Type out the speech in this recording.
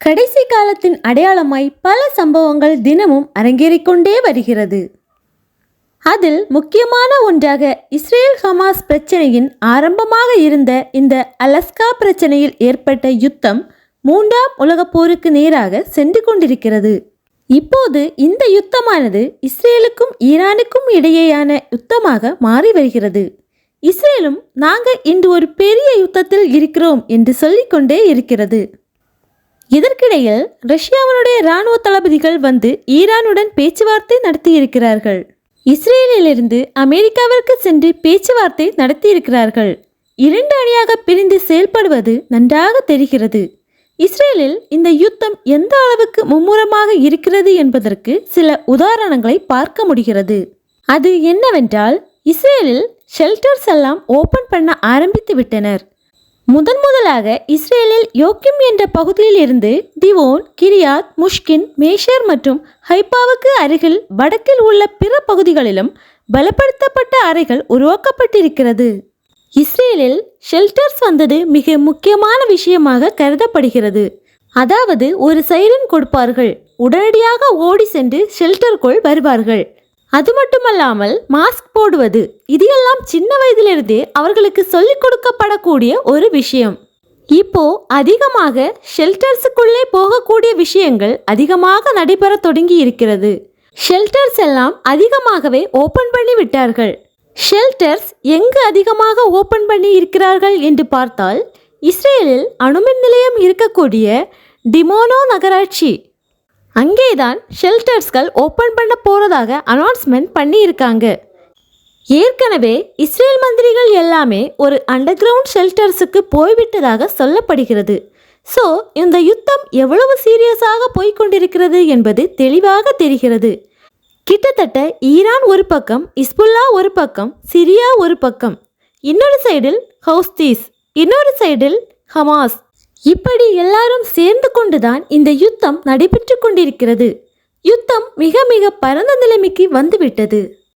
கடைசி காலத்தின் அடையாளமாய் பல சம்பவங்கள் தினமும் அரங்கேறிக்கொண்டே வருகிறது. அதில் முக்கியமான ஒன்றாக இஸ்ரேல் ஹமாஸ் பிரச்சனையின் ஆரம்பமாக இருந்த இந்த அலஸ்கா பிரச்சனையில் ஏற்பட்ட யுத்தம் மூன்றாம் உலகப் போருக்கு நேராக சென்று கொண்டிருக்கிறது. இப்போது இந்த யுத்தமானது இஸ்ரேலுக்கும் ஈரானுக்கும் இடையேயான யுத்தமாக மாறி வருகிறது. இஸ்ரேலும் நாங்கள் இன்று ஒரு பெரிய யுத்தத்தில் இருக்கிறோம் என்று சொல்லிக்கொண்டே இருக்கிறது. இதற்கிடையில் ரஷ்யாவினுடைய இராணுவ தளபதிகள் வந்து ஈரானுடன் பேச்சுவார்த்தை நடத்தியிருக்கிறார்கள். இஸ்ரேலிலிருந்து அமெரிக்காவிற்கு சென்று பேச்சுவார்த்தை நடத்தியிருக்கிறார்கள். இரண்டு அணியாக பிரிந்து செயல்படுவது நன்றாக தெரிகிறது. இஸ்ரேலில் இந்த யுத்தம் எந்த அளவுக்கு மும்முரமாக இருக்கிறது என்பதற்கு சில உதாரணங்களை பார்க்க முடிகிறது. அது என்னவென்றால் இஸ்ரேலில் ஷெல்டர்ஸ் எல்லாம் ஓபன் பண்ண ஆரம்பித்து விட்டனர் முதன் முதலாக இஸ்ரேலில் யோக்கிம் என்ற பகுதியில் இருந்து திவோன் கிரியாத் முஷ்கின் மேஷர் மற்றும் ஹைப்பாவுக்கு அருகில் வடக்கில் உள்ள பிற பகுதிகளிலும் பலப்படுத்தப்பட்ட அறைகள் உருவாக்கப்பட்டிருக்கிறது. இஸ்ரேலில் ஷெல்டர்ஸ் வந்தது மிக முக்கியமான விஷயமாக கருதப்படுகிறது. அதாவது ஒரு சைரன் கொடுப்பார்கள். உடனடியாக ஓடி சென்று ஷெல்டருக்குள் வருவார்கள். அது மட்டுமல்லாமல் மாஸ்க் போடுவது. இது எல்லாம் சின்ன வயதிலிருந்தே அவர்களுக்கு சொல்லிக் கொடுக்கப்படக்கூடிய ஒரு விஷயம். இப்போ அதிகமாக ஷெல்டர்ஸுக்குள்ளே போகக்கூடிய விஷயங்கள் அதிகமாக நடைபெற தொடங்கி இருக்கிறது ஷெல்டர்ஸ் எல்லாம் அதிகமாகவே ஓபன் பண்ணி விட்டார்கள். ஷெல்டர்ஸ் எங்கு அதிகமாக ஓபன் பண்ணி இருக்கிறார்கள் என்று பார்த்தால் இஸ்ரேலில் அணுமின் நிலையம் இருக்கக்கூடிய டிமோனோ நகராட்சி. அங்கேதான் ஷெல்டர்ஸ்கள் ஓப்பன் பண்ண போகிறதாக அனௌன்ஸ்மெண்ட் பண்ணியிருக்காங்க. ஏற்கனவே இஸ்ரேல் மந்திரிகள் எல்லாமே ஒரு அண்டர் கிரவுண்ட் ஷெல்டர்ஸுக்கு போய்விட்டதாக சொல்லப்படுகிறது. ஸோ இந்த யுத்தம் எவ்வளவு சீரியஸாக போய்க்கொண்டிருக்கிறது என்பது தெளிவாக தெரிகிறது. கிட்டத்தட்ட ஈரான் ஒரு பக்கம் இஸ்புல்லா ஒரு பக்கம் சிரியா ஒரு பக்கம். இன்னொரு சைடில் ஹவுஸ்தீஸ் இன்னொரு சைடில் ஹமாஸ். இப்படி எல்லாரும் சேர்ந்து கொண்டுதான் இந்த யுத்தம் நடைபெற்று கொண்டிருக்கிறது. யுத்தம் மிக மிக பரந்த நிலைமைக்கு வந்துவிட்டது.